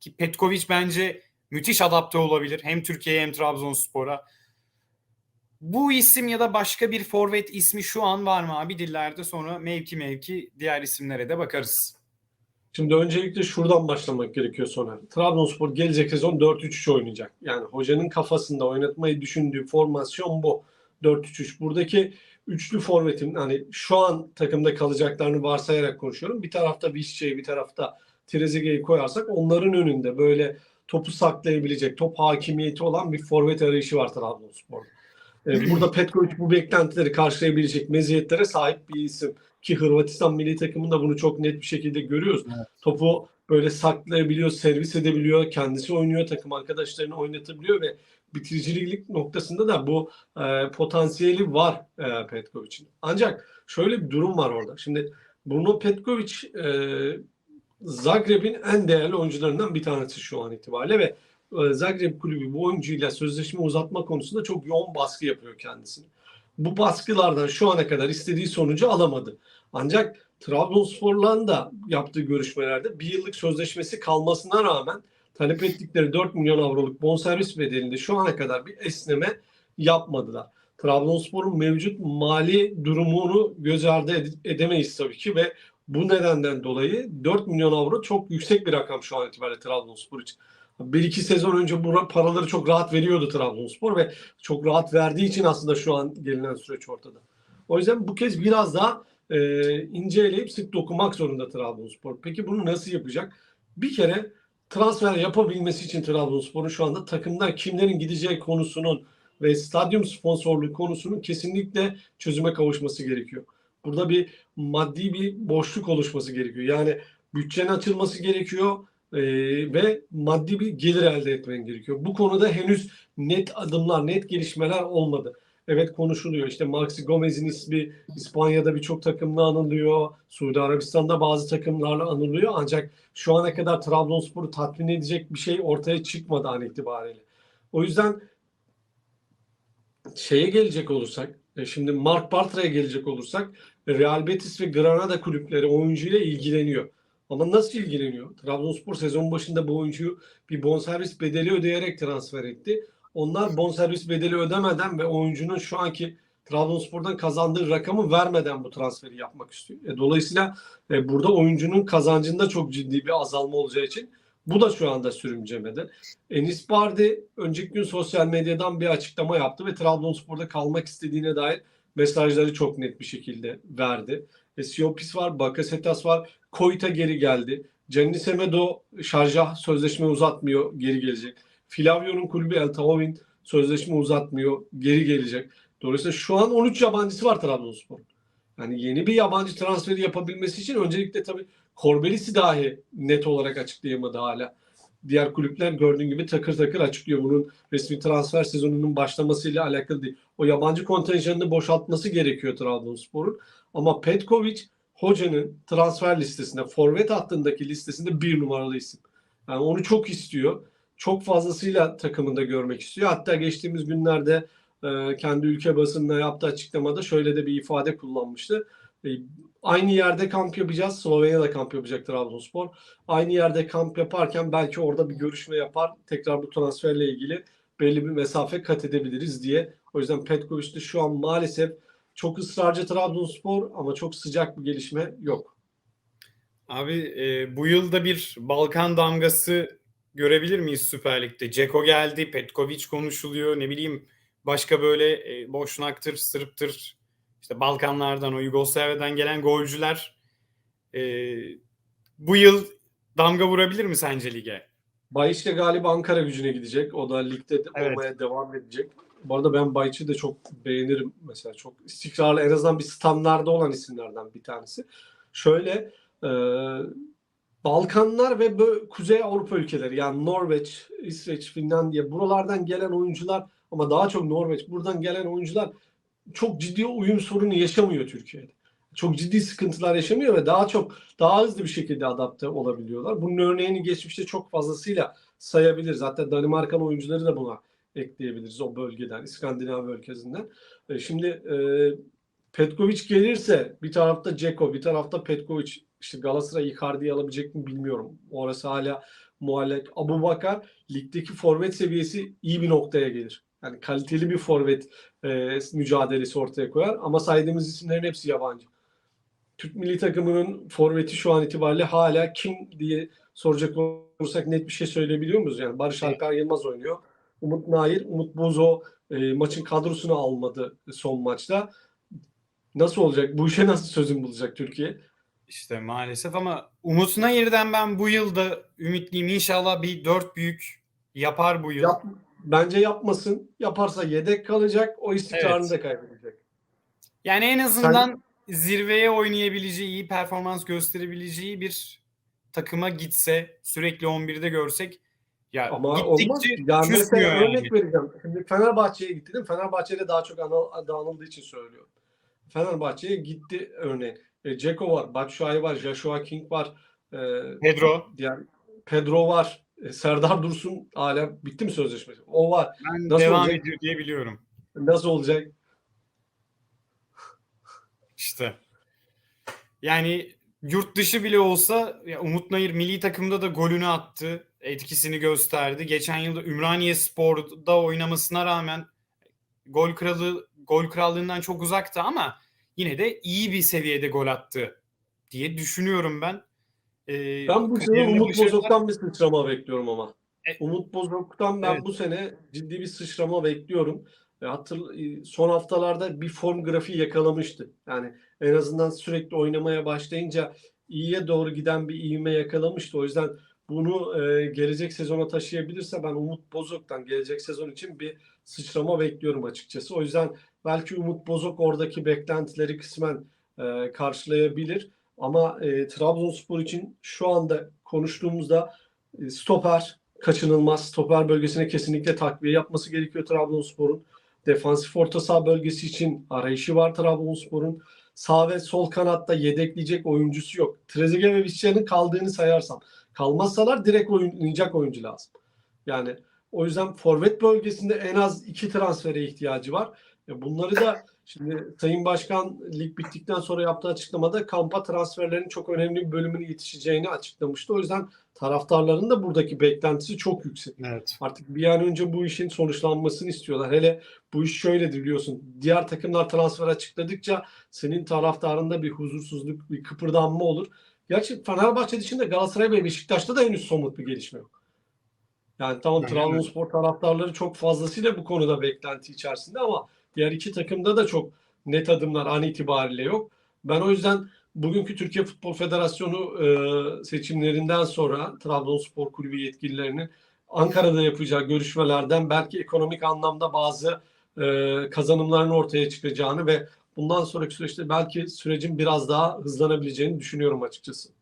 Ki Petkovic bence müthiş adapte olabilir. Hem Türkiye'ye hem Trabzonspor'a. Bu isim ya da başka bir forvet ismi şu an var mı abi dillerde sonra mevki mevki diğer isimlere de bakarız. Şimdi öncelikle şuradan başlamak gerekiyor Soner. Trabzonspor gelecek sezon 4-3-3 oynayacak. Yani hocanın kafasında oynatmayı düşündüğü formasyon bu. 4-3-3. Buradaki üçlü forvetin hani şu an takımda kalacaklarını varsayarak konuşuyorum. Bir tarafta Vişçe'yi bir tarafta Trezeguet'i koyarsak onların önünde böyle topu saklayabilecek, top hakimiyeti olan bir forvet arayışı var Trabzonspor'da. Ee, Burada Petkovic bu beklentileri karşılayabilecek meziyetlere sahip bir isim. Ki Hırvatistan milli takımında bunu çok net bir şekilde görüyoruz. Topu böyle saklayabiliyor, servis edebiliyor, kendisi oynuyor, takım arkadaşlarını oynatabiliyor ve bitiricilik noktasında da bu e, potansiyeli var e, Petkovic'in. Ancak şöyle bir durum var orada. Şimdi Bruno Petkovic e, Zagreb'in en değerli oyuncularından bir tanesi şu an itibariyle ve e, Zagreb kulübü bu oyuncuyla sözleşme uzatma konusunda çok yoğun baskı yapıyor kendisini. Bu baskılardan şu ana kadar istediği sonucu alamadı. Ancak Trabzonspor'la da yaptığı görüşmelerde bir yıllık sözleşmesi kalmasına rağmen talep ettikleri 4 milyon avroluk bonservis bedelinde şu ana kadar bir esneme yapmadılar. Trabzonspor'un mevcut mali durumunu göz ardı ed- edemeyiz tabii ki ve bu nedenden dolayı 4 milyon avro çok yüksek bir rakam şu an itibariyle Trabzonspor için. Bir iki sezon önce bu paraları çok rahat veriyordu Trabzonspor ve çok rahat verdiği için aslında şu an gelinen süreç ortada. O yüzden bu kez biraz daha e, inceleyip sık dokumak zorunda Trabzonspor. Peki bunu nasıl yapacak? Bir kere transfer yapabilmesi için Trabzonspor'un şu anda takımdan kimlerin gideceği konusunun ve stadyum sponsorluğu konusunun kesinlikle çözüme kavuşması gerekiyor. Burada bir maddi bir boşluk oluşması gerekiyor. Yani bütçenin açılması gerekiyor e, ve maddi bir gelir elde etmen gerekiyor. Bu konuda henüz net adımlar, net gelişmeler olmadı. Evet konuşuluyor. İşte Maxi Gomez'in ismi İspanya'da birçok takımla anılıyor. Suudi Arabistan'da bazı takımlarla anılıyor. Ancak şu ana kadar Trabzonspor'u tatmin edecek bir şey ortaya çıkmadı an itibariyle. O yüzden şeye gelecek olursak, e, şimdi Mark Bartra'ya gelecek olursak Real Betis ve Granada kulüpleri oyuncuyla ilgileniyor. Ama nasıl ilgileniyor? Trabzonspor sezon başında bu oyuncuyu bir bonservis bedeli ödeyerek transfer etti. Onlar bonservis bedeli ödemeden ve oyuncunun şu anki Trabzonspor'dan kazandığı rakamı vermeden bu transferi yapmak istiyor. E, dolayısıyla e, burada oyuncunun kazancında çok ciddi bir azalma olacağı için bu da şu anda sürümcemede. Enis Bardi önceki gün sosyal medyadan bir açıklama yaptı ve Trabzonspor'da kalmak istediğine dair mesajları çok net bir şekilde verdi. E, Siopis var, Bakasetas var, Koyta geri geldi. Gianni Semedo şarja sözleşme uzatmıyor, geri gelecek. Flavio'nun kulübü El Tavavin sözleşme uzatmıyor, geri gelecek. Dolayısıyla şu an 13 yabancısı var Trabzonspor'un. Yani yeni bir yabancı transferi yapabilmesi için öncelikle tabii Korbelis'i dahi net olarak açıklayamadı hala. Diğer kulüpler gördüğün gibi takır takır açıklıyor. Bunun resmi transfer sezonunun başlamasıyla alakalı değil. O yabancı kontenjanını boşaltması gerekiyor Trabzonspor'un. Ama Petkovic hocanın transfer listesinde, forvet hattındaki listesinde bir numaralı isim. Yani onu çok istiyor. Çok fazlasıyla takımında görmek istiyor. Hatta geçtiğimiz günlerde e, kendi ülke basınına yaptığı açıklamada şöyle de bir ifade kullanmıştı. E, aynı yerde kamp yapacağız. Slovenya'da kamp yapacak Trabzonspor. Aynı yerde kamp yaparken belki orada bir görüşme yapar. Tekrar bu transferle ilgili belli bir mesafe kat edebiliriz diye. O yüzden Petkovic'te şu an maalesef çok ısrarcı Trabzonspor ama çok sıcak bir gelişme yok. Abi e, bu yılda bir Balkan damgası görebilir miyiz Süper Lig'de? Ceko geldi, Petkovic konuşuluyor, ne bileyim başka böyle e, Boşnak'tır, Sırp'tır, işte Balkanlardan, o Yugoslavya'dan gelen golcüler e, bu yıl damga vurabilir mi sence lige? Bayiş'te galiba Ankara gücüne gidecek. O da ligde de Evet. olmaya devam edecek. Bu arada ben Bayiş'i de çok beğenirim mesela. Çok istikrarlı en azından bir standarda olan isimlerden bir tanesi. Şöyle e, Balkanlar ve böyle Kuzey Avrupa ülkeleri yani Norveç, İsveç, Finlandiya buralardan gelen oyuncular ama daha çok Norveç buradan gelen oyuncular çok ciddi uyum sorunu yaşamıyor Türkiye'de. Çok ciddi sıkıntılar yaşamıyor ve daha çok daha hızlı bir şekilde adapte olabiliyorlar. Bunun örneğini geçmişte çok fazlasıyla sayabiliriz. Hatta Danimarkalı oyuncuları da buna ekleyebiliriz o bölgeden, İskandinav bölgesinden. E, Şimdi e, Petkovic gelirse bir tarafta Ceko, bir tarafta Petkovic işte Galatasaray Icardi'yi alabilecek mi bilmiyorum. Orası hala Muallak, Abu Bakar ligdeki forvet seviyesi iyi bir noktaya gelir. Yani kaliteli bir forvet e, mücadelesi ortaya koyar ama saydığımız isimlerin hepsi yabancı. Türk milli takımının forveti şu an itibariyle hala kim diye soracak olursak net bir şey söyleyebiliyor muyuz? Yani Barış Alper Yılmaz oynuyor. Umut Nair, Umut Bozo e, maçın kadrosunu almadı son maçta. Nasıl olacak? Bu işe nasıl çözüm bulacak Türkiye? İşte maalesef ama Umut Nayir'den ben bu yılda ümitliyim. İnşallah bir dört büyük yapar bu yıl. Yap, bence yapmasın. Yaparsa yedek kalacak. O istikrarını Evet. da kaybedecek. Yani en azından zirveye oynayabileceği, iyi performans gösterebileceği bir takıma gitse, sürekli 11'de görsek ya Ama olmaz. gittikçe Yani küsmüyor mesela yani. örnek vereceğim. Şimdi Fenerbahçe'ye gitti değil mi? Fenerbahçe'de daha çok anıldığı için söylüyorum. Fenerbahçe'ye gitti örneğin. E, Ceko var, Batshuayi var, Joshua King var. E, Pedro diğer Pedro var. E, Serdar Dursun hala bitti mi sözleşmesi? O var. ben Nasıl devam olacak? ediyor diye biliyorum. Nasıl olacak? İşte. Yani yurt dışı bile olsa ya Umut Nayır milli takımda da golünü attı. Etkisini gösterdi. Geçen yılda Ümraniye Spor'da oynamasına rağmen gol kralı gol krallığından çok uzaktı ama yine de iyi bir seviyede gol attı diye düşünüyorum ben. Ee, Ben bu sene Umut başarılar- Bozok'tan bir sıçrama bekliyorum ama. E- Umut Bozok'tan ben Evet. bu sene ciddi bir sıçrama bekliyorum. E, Hatır, e, son haftalarda bir form grafiği yakalamıştı. Yani en azından sürekli oynamaya başlayınca iyiye doğru giden bir ivme yakalamıştı. O yüzden bunu e, gelecek sezona taşıyabilirse ben Umut Bozok'tan gelecek sezon için bir sıçrama bekliyorum açıkçası. O yüzden belki Umut Bozok oradaki beklentileri kısmen e, karşılayabilir. Ama e, Trabzonspor için şu anda konuştuğumuzda e, stoper kaçınılmaz. Stoper bölgesine kesinlikle takviye yapması gerekiyor Trabzonspor'un. Defansif orta saha bölgesi için arayışı var Trabzonspor'un. Sağ ve sol kanatta yedekleyecek oyuncusu yok. Trezeguet ve Vişça'nın kaldığını sayarsam. Kalmazsalar direkt oynayacak oyuncu lazım. Yani o yüzden forvet bölgesinde en az iki transfere ihtiyacı var. E, Bunları da şimdi Sayın Başkan lig bittikten sonra yaptığı açıklamada kampa transferlerin çok önemli bir bölümünün yetişeceğini açıklamıştı. O yüzden taraftarların da buradaki beklentisi çok yüksek. Evet. Artık bir an önce bu işin sonuçlanmasını istiyorlar. Hele bu iş şöyledir biliyorsun. Diğer takımlar transfer açıkladıkça senin taraftarında bir huzursuzluk, bir kıpırdanma olur. Gerçi Fenerbahçe dışında Galatasaray ve Beşiktaş'ta da henüz somut bir gelişme yok. Yani tamam Trabzonspor taraftarları çok fazlasıyla bu konuda beklenti içerisinde ama diğer iki takımda da çok net adımlar an itibariyle yok. Ben o yüzden bugünkü Türkiye Futbol Federasyonu e, seçimlerinden sonra Trabzonspor Kulübü yetkililerinin Ankara'da yapacağı görüşmelerden belki ekonomik anlamda bazı e, kazanımların ortaya çıkacağını ve bundan sonraki süreçte belki sürecin biraz daha hızlanabileceğini düşünüyorum açıkçası.